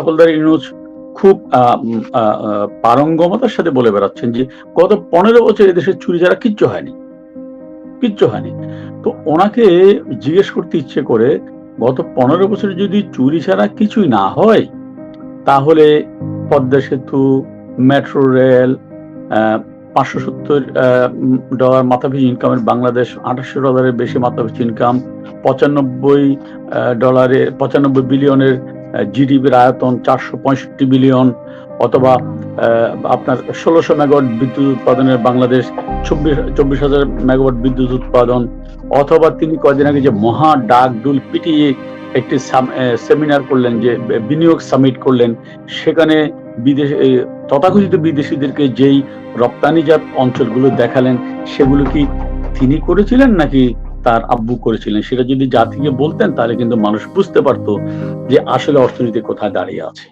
দখলদার ইউনুস খুব পারঙ্গমতার সাথে বলে বেড়াচ্ছেন যে, গত পনেরো বছর এদেশে চুরি যারা কিচ্ছু হয়নি। কিচ্ছু হয়নি। তো ওনাকে জিজ্ঞেস করতে ইচ্ছে করে, গত পনেরো বছরে যদি চুরি ছাড়া কিছুই না হয়, তাহলে পদ্মা সেতু, মেট্রো রেল পাঁচশো সত্তর ডলার মাথাপিছু ইনকামের বাংলাদেশ, আঠাশশো ডলারের বেশি মাথাপিছু ইনকাম পঁচানব্বই ডলারে, পঁচানব্বই বিলিয়নের জিডিপির আয়তন চারশো পঁয়ষট্টি বিলিয়ন অথবা আপনার ষোলোশো মেগাওয়াট বিদ্যুৎ উৎপাদনের বাংলাদেশ চব্বিশ চব্বিশ হাজার মেগাওয়াট বিদ্যুৎ উৎপাদন অথবা তিনি কয়েকদিন আগে যে মহা ডাক ডুল পিটিয়ে একটি সেমিনার করলেন, যে বিনিয়োগ সামিট করলেন, সেখানে বিদেশ তথাকথিত বিদেশিদেরকে যেই রপ্তানিজাত অঞ্চলগুলো দেখালেন, সেগুলো কি তিনি করেছিলেন নাকি তার আব্বু করেছিলেন। সেটা যদি জাতিকে বলতেন, তাহলে কিন্তু মানুষ বুঝতে পারতো যে আসলে অর্থনীতি কোথায় দাঁড়িয়ে আছে।